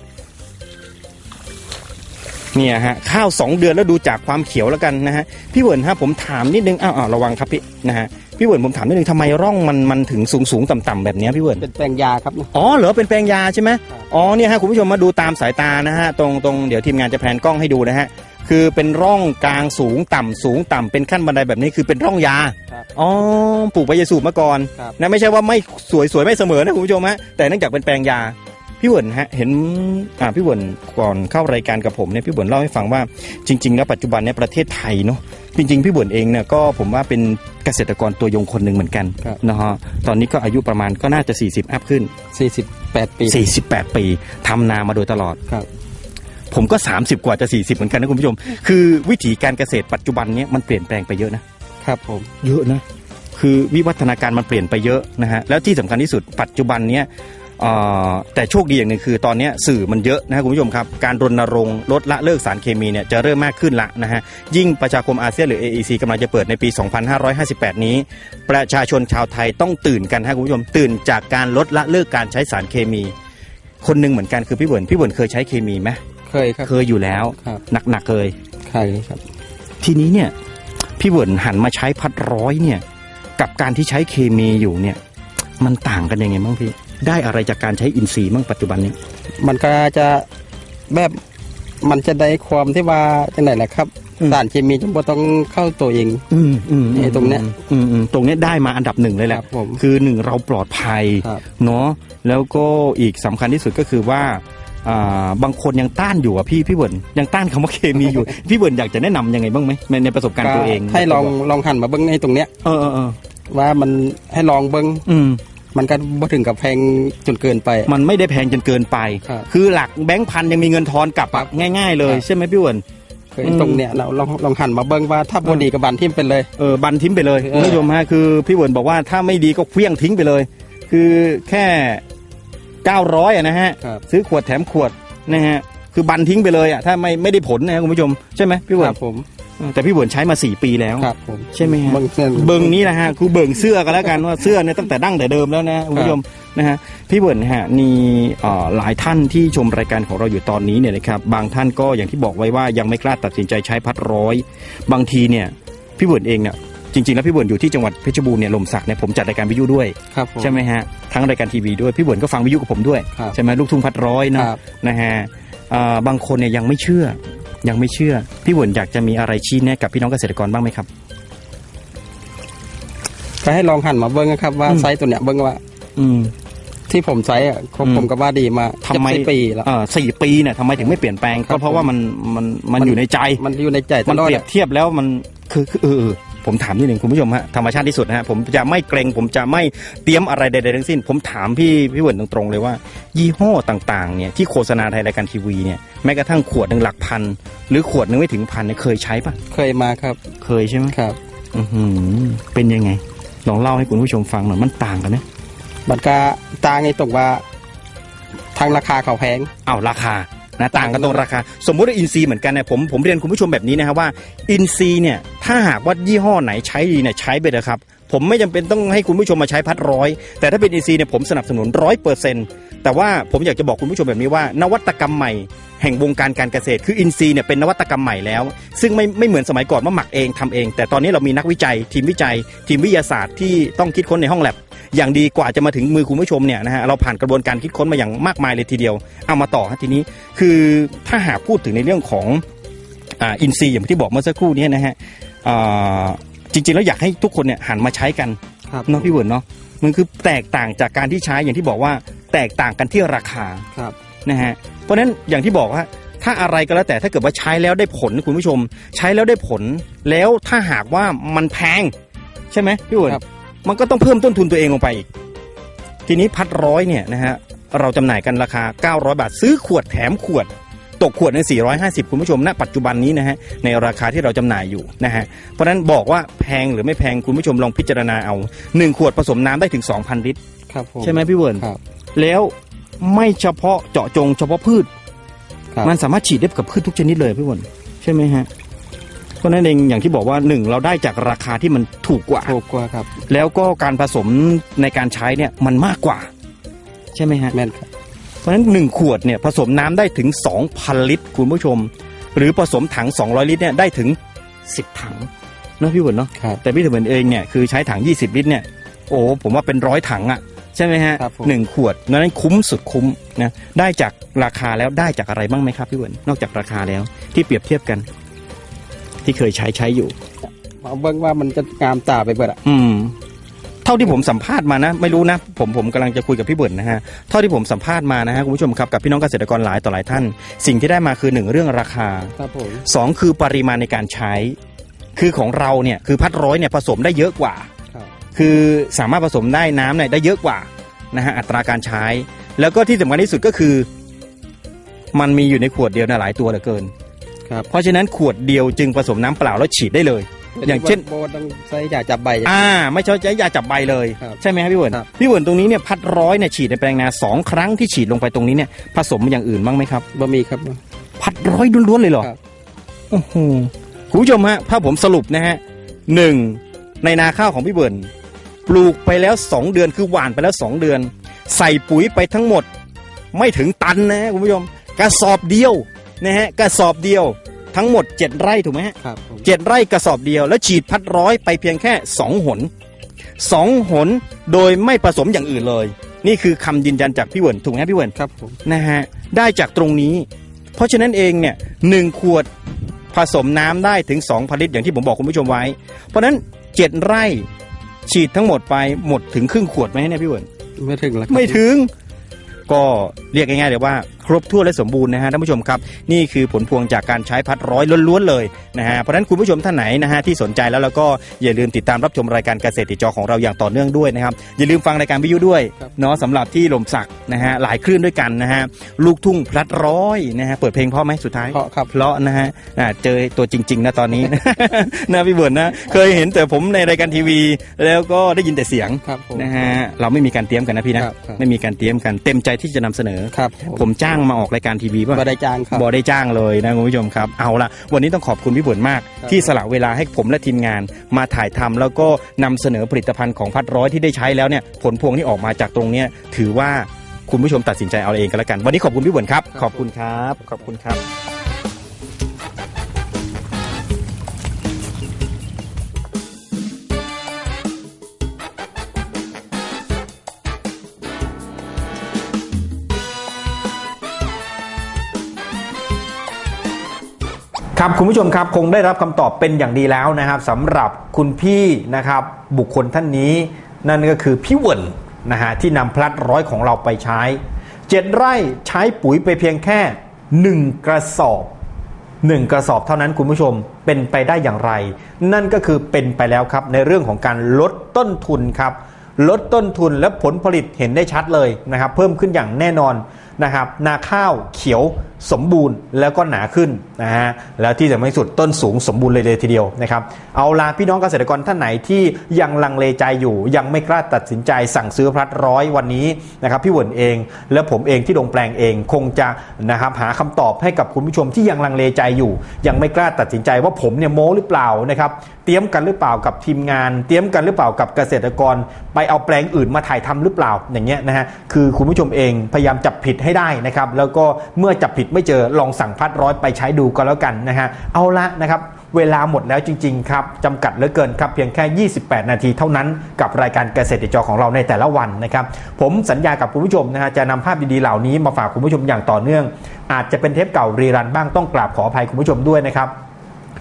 Speaker 3: เนี่ยฮะข้าว 2 เดือนแล้วดูจากความเขียวแล้วกันนะฮะพี่เวิร์นฮะผมถามนิดนึงอ้าวอ้าวระวังครับพี่นะฮะ พี่เวิร์นผมถามนิดนึงทำไมร่องมันมันถึงสูงสูงต่ำต่ำๆแบบเนี้ยพี่เวิร์น
Speaker 1: เป็นแปลงยาครับ
Speaker 3: อ๋อเหรอเป็นแปลงยาใช่ไหมอ๋อเนี่ยฮะคุณผู้ชมมาดูตามสายตานะฮะตรงตรงเดี๋ยวทีมงานจะแพนกล้องให้ดูนะฮะคือเป็นร่องกลางสูงต่ำสูงต่ำเป็นขั้นบันไดแบบนี้คือเป็นร่องยา
Speaker 1: ครับ
Speaker 3: อ๋อปลูกใบยาสูบมาก่อน
Speaker 1: ครับ
Speaker 3: นะไม่ใช่ว่าไม่สวยสวยไม่เสมอนะคุณผู้ชมฮะแต่เนื่องจากเป็นแปลงยา พี่เหวิร์นฮะเห็นอ่าพี่เหวิร์นก่อนเข้ารายการกับผมเนี่ยพี่เหวิร์นเล่าให้ฟังว่าจริง ๆ แล้วปัจจุบันเนี่ยประเทศไทยเนาะจริงๆพี่เหวิร์นเองเนี่ยก็ผมว่าเป็นเกษตรกรตัวยงคนหนึ่งเหมือนกัน
Speaker 1: ครับ
Speaker 3: นะฮะตอนนี้ก็อายุประมาณก็น่าจะ 40 อัพขึ้น
Speaker 1: 48 ปี
Speaker 3: 48 ปีทำนามาโดยตลอด
Speaker 1: ครับ
Speaker 3: ผมก็ 30 กว่าจะ 40 เหมือนกันนะคุณผู้ชม คือวิถีการเกษตรปัจจุบันเนี้ยมันเปลี่ยนแปลงไปเยอะนะ
Speaker 1: ครับผม
Speaker 3: เยอะนะคือวิวัฒนาการมันเปลี่ยนไปเยอะนะฮะแล้วที่สำคัญที่สุดปัจจุบันเนี้ยเอ่อ แต่โชคดีอย่างหนึ่งคือตอนเนี้ยสื่อมันเยอะนะฮะคุณผู้ชมครับ การรณรงค์ลดละเลิกสารเคมีเนี่ยจะเริ่มมากขึ้นละนะฮะยิ่งประชาคมอาเซียนหรือ AEC กำลังจะเปิดในปี 2558 นี้ ประชาชนชาวไทยต้องตื่นกันฮะคุณผู้ชมตื่นจากการลดละเลิกการใช้สารเคมี คนหนึ่งเหมือนกันคือพี่เบิร์นพี่เบิร์นเคยใช้เคมีไหม
Speaker 1: เคยครับ
Speaker 3: เคยอยู่แล้ว
Speaker 1: ครับ
Speaker 3: หนักๆเลย
Speaker 1: เคยครับ
Speaker 3: ทีนี้เนี่ยพี่เวิร์นหันมาใช้พัดร้อยเนี่ยกับการที่ใช้เคมีอยู่เนี่ยมันต่างกันยังไงบ้างพี่ ได้อะไรจากการใช้อินทรีย์บ้างปัจจุบันนี้
Speaker 1: มันก็จะแบบมันจะได้ความที่ว่าจังไหนแหละครับ
Speaker 3: อืม
Speaker 1: สารเคมีจำเป็นต้องเข้าตัวเอง
Speaker 3: อืมอืม
Speaker 1: ไอ้ตรงเนี้ย
Speaker 3: อืมอืมตรงเนี้ยได้มาอันดับหนึ่งเลยแห
Speaker 1: ค
Speaker 3: ละ
Speaker 1: รับผม
Speaker 3: คือหนึ่งเราปลอดภัย
Speaker 1: ครับ
Speaker 3: เนาะแล้วก็อีกสำคัญที่สุดก็คือว่าอ่าบางคนยังต้านอยู่อะพี่พี่เวิร์นยังต้านคำว่าเคมีอยู่ พี่เวิร์นอยากจะแนะนำยังไงบ้างไหมในในประสบการณ์ตัวเอง
Speaker 1: ให้ลองลองหันมาเบิ้งในตรงเนี้ย
Speaker 3: เออเออเออ
Speaker 1: ว่ามันให้ลองเบิ้ง
Speaker 3: อื ม
Speaker 1: มันก็บ่ถึงกับแพงจนเกินไป
Speaker 3: มันไม่ได้แพงจนเกินไป
Speaker 1: ครับ
Speaker 3: คือหลักแบงค์พันยังมีเงินทอนกลับอะง่ายๆเลย
Speaker 1: ครับ
Speaker 3: ใช่ไหมพี่เวิร์น
Speaker 1: เคยตรงเนี้ยเราลองลองหันมาเบิ้งว่าถ้าบดีกับบันทิมเป็นเลย
Speaker 3: เออบันทิ้งไปเลย
Speaker 1: เออ
Speaker 3: คุณผู้ชมฮะคือพี่เวิร์นบอกว่าถ้าไม่ดีก็เคลี้ยงทิ้งไปเลย คือแค่ 900อะนะฮะ
Speaker 1: ครับ
Speaker 3: ซื้อขวดแถมขวดนะฮะ คือบันทิ้งไปเลยอะถ้าไม่ไม่ได้ผลนะฮะคุณผู้ชมใช่ไหมพี่เวิ
Speaker 1: ค
Speaker 3: ร์
Speaker 1: รั
Speaker 3: น
Speaker 1: บผม
Speaker 3: เออ แต่พี่เวิร์นใช้มาสี่ปีแล้ว
Speaker 1: ครับผม
Speaker 3: ใช่ไหมฮะ
Speaker 1: เบิ้งเส้น
Speaker 3: เบิ่งนี้นะฮะคือเบิ่งเสื้อกันแล้วกันว่าเสื้อเนี่ยตั้งแต่ดั้งแต่เดิมแล้วนะคุณผู้ชมนะฮะพี่เบิร์นฮะมีเอ่อหลายท่านที่ชมรายการของเราอยู่ตอนนี้เนี่ยนะครับบางท่านก็อย่างที่บอกไว้ว่ายังไม่กล้าตัดสินใจใช้พัดร้อย บางทีเนี่ยพี่เบิร์นเองเนี่ยจริงๆแล้วพี่เบิร์นอยู่ที่จังหวัดเพชรบูรณ์เนี่ยลมศักดิ์เนี่ยผมจัดรายการวิทยุด้วย
Speaker 1: ครับผม
Speaker 3: ใช่ไหมฮะทั้งรายการทีวีด้วยพี่เบิร์นก็ฟังวิทยุกับผมด้วย
Speaker 1: ครับ
Speaker 3: ใช่ไหมลูกทุ่งพัดร้อยเนาะ
Speaker 1: ครับ
Speaker 3: นะฮะเอ่อบางคนเนี่ยยังไม่เชื่อ ยังไม่เชื่อ พี่เบิร์นอยากจะมีอะไรชี้แนะกับพี่น้องเกษตรกรบ้างไหมครับ
Speaker 1: ก็ให้ลองหันมาเบิ้งนะครับ ว่า
Speaker 3: อืม
Speaker 1: ไซส์ตัวเนี้ยเบิ้งว่า
Speaker 3: อืม
Speaker 1: ที่ผมใช้อะผม
Speaker 3: อืม
Speaker 1: ผมก็ว่าดีมา
Speaker 3: ทำไม
Speaker 1: เกือบสิบปีแล้ว
Speaker 3: เออสี่ปีเนี่ยทำไมถึงไม่เปลี่ยนแปลง
Speaker 1: ครั
Speaker 3: ก็
Speaker 1: บ
Speaker 3: เพราะว่ามันมันมัน
Speaker 1: มัน
Speaker 3: อยู่ในใจ
Speaker 1: มันอยู่ในใจต
Speaker 3: มัน
Speaker 1: ลอด
Speaker 3: เปรียบ
Speaker 1: อะ
Speaker 3: เทียบแล้วมันคือคือเออเออ ผมถามนิดหนึ่งคุณผู้ชมฮะธรรมชาติที่สุดนะฮะผมจะไม่เกรงผมจะไม่เตรียมอะไรใดๆทั้งสิ้น ผมถามพี่พี่เวิร์นตรงๆเลยว่า ยี่ห้อต่างๆเนี่ยที่โฆษณาในรายการทีวีเนี่ยแม้กระทั่งขวดหนึ่งหลักพัน หรือขวดหนึ่งไม่ถึงพันเนี่ยเคยใช้ปะ
Speaker 1: เคยมาครับ
Speaker 3: เคยใช่ไหม
Speaker 1: ครับ
Speaker 3: อือหือเป็นยังไงลองเล่าให้คุณผู้ชมฟังหน่อยมันต่างกันไหม
Speaker 1: บัตรกาตางไอ้ตรงว่า ทางราคาเขาแพง
Speaker 3: อ้าวราคา นะต่างกันตรงราคา สมมุติว่าอินซีย์เหมือนกันเนี่ยผมผมเรียนคุณผู้ชมแบบนี้นะครับว่าอินซีย์เนี่ยถ้าหากว่ายี่ห้อไหนใช้ดีเนี่ยใช้ไปเลยครับผมไม่จำเป็นต้องให้คุณผู้ชมมาใช้พัดร้อยแต่ถ้าเป็นอินซีย์เนี่ยผมสนับสนุนร้อยเปอร์เซ็นต์แต่ว่าผมอยากจะบอกคุณผู้ชมแบบนี้ว่า นวัตกรรมใหม่แห่งวงการการเกษตร คืออินซีย์เนี่ยเป็นนวัตกรรมใหม่แล้ว ซึ่งไม่ไม่เหมือนสมัยก่อนว่าหมักเองทำเอง แต่ตอนนี้เรามีนักวิจัย ทีมวิจัย ทีมวิทยาศาสตร์ที่ต้องคิดค้นในห้องแลบ อย่างดีกว่าจะมาถึงมือคุณผู้ชมเนี่ยนะฮะเราผ่านกระบวนการคิดค้นมาอย่างมากมายเลยทีเดียว เอามาต่อฮะทีนี้คือถ้าหากพูดถึงในเรื่องของอ่าอินซีย์อย่างที่บอกเมื่อสักครู่เนี้นะฮะอ่าจริงๆแล้วอยากให้ทุกคนเนี่ยหันมาใช้กัน
Speaker 1: ครับ
Speaker 3: เนาะพี่เวิร์นเนาะมันคือแตกต่างจากการที่ใช้อย่างที่บอกว่าแตกต่างกันที่ราคา
Speaker 1: ครับ
Speaker 3: นะฮะเพราะฉะนั้นอย่างที่บอกว่าถ้าอะไรก็แล้วแต่ถ้าเกิดว่าใช้แล้วได้ผลคุณผู้ชม ใช้แล้วได้ผล แล้วถ้าหากว่ามันแพง ใช่ไหมพี่เวิร์น
Speaker 1: ครับ
Speaker 3: มันก็ต้องเพิ่มต้นทุนตัวเองลงไปอีก ทีนี้พัดร้อยเนี่ยนะฮะเราจำหน่ายกันราคา 900 บาท ซื้อขวดแถมขวด ตกขวดใน 450 คุณผู้ชมณปัจจุบันนี้นะฮะในราคาที่เราจำหน่ายอยู่นะฮะเพราะฉะนั้นบอกว่าแพงหรือไม่แพงคุณผู้ชมลองพิจารณาเอา 1 ขวดผสมน้ำได้ถึง 2,000 ลิตร
Speaker 1: ครับผม
Speaker 3: ใช่ไหมพี่เวิร์น
Speaker 1: ครับ
Speaker 3: แล้วไม่เฉพาะเจาะจงเฉพาะพืช
Speaker 1: ครับ
Speaker 3: มันสามารถฉีดได้กับพืชทุกชนิดเลยพี่เวิร์นใช่ไหมฮะ เพราะฉะนั้นเองอย่างที่บอกว่าหนึ่งเราได้จากราคาที่มันถูกกว่า
Speaker 1: ถูกกว่าครับ
Speaker 3: แล้วก็การผสมในการใช้เนี่ยมันมากกว่า ใช่ไหมฮะ
Speaker 1: แม่นครับ
Speaker 3: เพราะฉะนั้นหนึ่งขวดเนี่ยผสมน้ำได้ถึง 2,000 ลิตรคุณผู้ชม หรือผสมถัง 200 ลิตรเนี่ยได้ถึง 10 ถังนะพี่เวิร์นเนาะ
Speaker 1: ครับ
Speaker 3: แต่พี่เวิร์นเองเนี่ยคือใช้ถัง 20 ลิตรเนี่ยโอ้ผมว่าเป็นร้อยถังอะ่ะใช่ไหมฮะ
Speaker 1: ครับผม
Speaker 3: หนึ่งขวดนั้นคุ้มสุดคุ้มนะได้จากราคาแล้วได้จากอะไรบ้างไหมครับพี่เวิร์นนอกจากราคาแล้วที่เปรียบเทียบกัน ที่เคยใช้ใช้อยู่
Speaker 1: เอาเบิ้งว่ามันจะงามตาไปเบิดอะ
Speaker 3: อืม เท่าที่ผมสัมภาษณ์มานะ ไม่รู้นะ ผมผมกำลังจะคุยกับพี่เบิร์นนะฮะเท่าที่ผมสัมภาษณ์มานะฮะคุณผู้ชมครับกับพี่น้องเกษตรกรหลายต่อหลายท่าน สิ่งที่ได้มาคือหนึ่งเรื่องราคา
Speaker 1: ครับผม
Speaker 3: สองคือปริมาณในการใช้ คือของเราเนี่ยคือพัดร้อยเนี่ยผสมได้เยอะกว่า
Speaker 1: ครับ
Speaker 3: คือสามารถผสมได้น้ำเนี่ยได้เยอะกว่านะฮะอัตราการใช้ แล้วก็ที่สำคัญที่สุดก็คือ มันมีอยู่ในขวดเดียวนะหลายตัวเหลือเกิน
Speaker 1: ครับ
Speaker 3: เพราะฉะนั้นขวดเดียวจึงผสมน้ำเปล่าแล้วฉีดได้เลย อย่างเช่น
Speaker 1: โบต้องใส่ยาจับใบ
Speaker 3: อ่า ไม่ใช่ใช้ยาจับใบเลย
Speaker 1: ครับ
Speaker 3: ใช่ไหมครับพี่เวิร์น
Speaker 1: ครับ
Speaker 3: พี่เวิร์นตรงนี้เนี่ยพัดร้อยเนี่ยฉีดในแปลงนาสองครั้งที่ฉีดลงไปตรงนี้เนี่ยผสมอย่างอื่นบ้างไหมครับ
Speaker 1: บะมีครับ
Speaker 3: พัดร้อยล้วนๆเลยเหรอ
Speaker 1: ครับ
Speaker 3: โอ้โหคุณผู้ชมฮะถ้าผมสรุปนะฮะหนึ่งในนาข้าวของพี่เบิร์นปลูกไปแล้ว 2 เดือนคือหว่านไปแล้ว 2 เดือน ใส่ปุ๋ยไปทั้งหมด ไม่ถึงตันนะฮะคุณผู้ชมกระสอบเดียว นะฮะกระสอบเดียวทั้งหมด 7 ไร่ถูกไหมฮะ
Speaker 1: ครับผม
Speaker 3: เจ็ดไร่กระสอบเดียวแล้วฉีดพัดร้อยไปเพียงแค่สองหนสองหนโดยไม่ผสมอย่างอื่นเลย นี่คือคำยืนยันจากพี่เวิร์นถูกไหมพี่เวิร์น
Speaker 1: ครับผม
Speaker 3: นะฮะได้จากตรงนี้ เพราะฉะนั้นเองเนี่ยหนึ่งขวดผสมน้ำได้ถึง2พันลิตรอย่างที่ผมบอกคุณผู้ชมไว้ เพราะฉะนั้นเจ็ดไร่ฉีดทั้งหมดไปหมดถึงครึ่งขวดไหมเนี่ยพี่เวิร์น
Speaker 1: ไม่ถึงแล้วครับ
Speaker 3: ไม่ถึงก็เรียกง่ายๆเลยว่า ค
Speaker 15: รบถ้วนและสมบูรณ์นะฮะท่านผู้ชมครับ นี่คือผลพวงจากการใช้พัดร้อยล้วนๆเลยนะฮะเพราะฉะนั้นคุณผู้ชมท่านไหนนะฮะที่สนใจแล้วแล้วก็อย่าลืมติดตามรับชมรายการเกษตรติดจอของเราอย่างต่อเนื่องด้วยนะครับอย่าลืมฟังรายการวิทยุด้วยเนาะสำหรับที่หลมสักนะฮะหลายคลื่นด้วยกันนะฮะลูกทุ่งพลัดร้อยนะฮะเปิดเพลงเพราะไหมสุดท้าย
Speaker 1: เพราะครับ
Speaker 15: เพราะนะฮะอ่าเจอตัวจริง ๆ นะตอนนี้ นะพี่เบิร์นนะเคยเห็นแต่ผมในรายการทีวี แล้วก็ได้ยินแต่เสียง
Speaker 1: ครับผม
Speaker 15: นะฮะเราไม่มีการเตรียมกันนะพี่นะครับ
Speaker 1: ครับ
Speaker 15: ไม่มีการเตรียมกันเต็มใจที่จะนำเสนอ
Speaker 1: ครับ
Speaker 15: ผมจ้างมาออกรายการทีวีป่ะ
Speaker 1: บ่ได้จ้างครับ
Speaker 15: บอได้จ้างเลยนะคุณผู้ชมครับเอาละวันนี้ต้องขอบคุณพี่เบิร์นมาก
Speaker 1: ครับ
Speaker 15: ที่สละเวลาให้ผมและทีมงานมาถ่ายทำแล้วก็นำเสนอผลิตภัณฑ์ของพัดร้อยที่ได้ใช้แล้วเนี่ยผลพวงที่ออกมาจากตรงเนี้ยถือว่าคุณผู้ชมตัดสินใจเอาเองกันแล้วกัน วันนี้ขอบคุณพี่เบิร์นครับ ขอบคุณครับ ขอบคุณครับ
Speaker 3: ครับคุณผู้ชมครับคงได้รับคำตอบเป็นอย่างดีแล้วนะครับสำหรับคุณพี่นะครับบุคคลท่านนี้นั่นก็คือพี่เวิร์นนะฮะที่นำพลัดร้อยของเราไปใช้เจ็ดไร่ใช้ปุ๋ยไปเพียงแค่ 1 กระสอบ 1 กระสอบเท่านั้นคุณผู้ชมเป็นไปได้อย่างไร นั่นก็คือเป็นไปแล้วครับในเรื่องของการลดต้นทุนครับลดต้นทุนและผลผลิตเห็นได้ชัดเลยนะครับเพิ่มขึ้นอย่างแน่นอน นะครับนาข้าวเขียวสมบูรณ์แล้วก็หนาขึ้นนะฮะแล้วที่สำคัญสุดต้นสูงสมบูรณ์เลยเลยทีเดียวนะครับเอาล่ะพี่น้องเกษตรกรท่านไหนที่ยังลังเลใจอยู่ ยังไม่กล้าตัดสินใจสั่งซื้อพลัดร้อยวันนี้นะครับพี่เหวินเอง และผมเองที่ลงแปลงเองคงจะนะครับหาคำตอบให้กับคุณผู้ชมที่ยังลังเลใจอยู่ ยังไม่กล้าตัดสินใจว่าผมเนี่ยโม้หรือเปล่านะครับเตรียมกันหรือเปล่ากับทีมงาน เตรียมกันหรือเปล่ากับเกษตรกร ไปเอาแปลงอื่นมาถ่ายทำหรือเปล่าอย่างเงี้ยนะฮะคือคุณผู้ชมเองพยายามจับผิดให้ได้นะครับแล้วก็เมื่อจับผิดไม่เจอลองสั่งพัดร้อยไปใช้ดูก็แล้วกันนะฮะเอาละนะครับเวลาหมดแล้วจริงๆครับจำกัดเหลือเกินครับเพียงแค่ 28 นาทีเท่านั้นกับรายการเกษตรจอของเราในแต่ละวันนะครับผมสัญญากับคุณผู้ชมนะฮะจะนำภาพดีๆเหล่านี้มาฝากคุณผู้ชมอย่างต่อเนื่อง อาจจะเป็นเทปเก่ารีรันบ้างต้องกราบขออภัยคุณผู้ชมด้วยนะครับ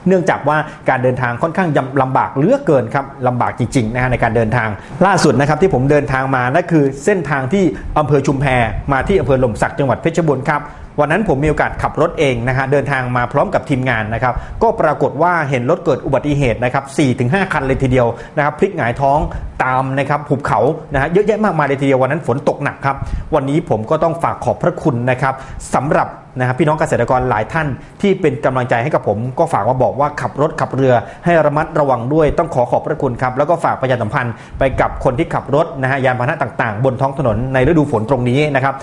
Speaker 3: เนื่องจากว่าการเดินทางค่อนข้างลำบากเลือกเกินครับลำบากจริงๆนะฮะในการเดินทาง ล่าสุดนะครับที่ผมเดินทางมานั่นคือเส้นทางที่อำเภอชุมแพมาที่อำเภอหล่มสักจังหวัดเพชรบูรณ์ครับวันนั้นผมมีโอกาสขับรถเองนะฮะเดินทางมาพร้อมกับทีมงานนะครับก็ปรากฏว่าเห็นรถเกิดอุบัติเหตุนะครับ4-5 คันเลยทีเดียวนะครับพลิกหงายท้องตามนะครับหุบเขานะฮะเยอะแยะมากมายเลยทีเดียววันนั้นฝนตกหนักครับวันนี้ผมก็ต้องฝากขอบพระคุณนะครับสำหรับ นะครับพี่น้องเกษตรกรหลายท่านที่เป็นกำลังใจให้กับผม ก็ฝากมาบอกว่าขับรถขับเรือให้ระมัดระวังด้วยต้องขอขอบพระคุณครับ แล้วก็ฝากประชาสัมพันธ์ไปกับคนที่ขับรถนะฮะยานพาหนะต่างๆ บนท้องถนนในฤดูฝนตรงนี้นะครับ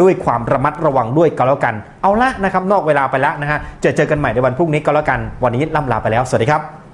Speaker 3: ด้วยความระมัดระวังด้วยก็แล้วกัน เอาละนะครับนอกเวลาไปแล้วนะฮะจะเจอกันใหม่ในวันพรุ่งนี้ก็แล้วกัน วันนี้ล่ำลาไปแล้วสวัสดีครับ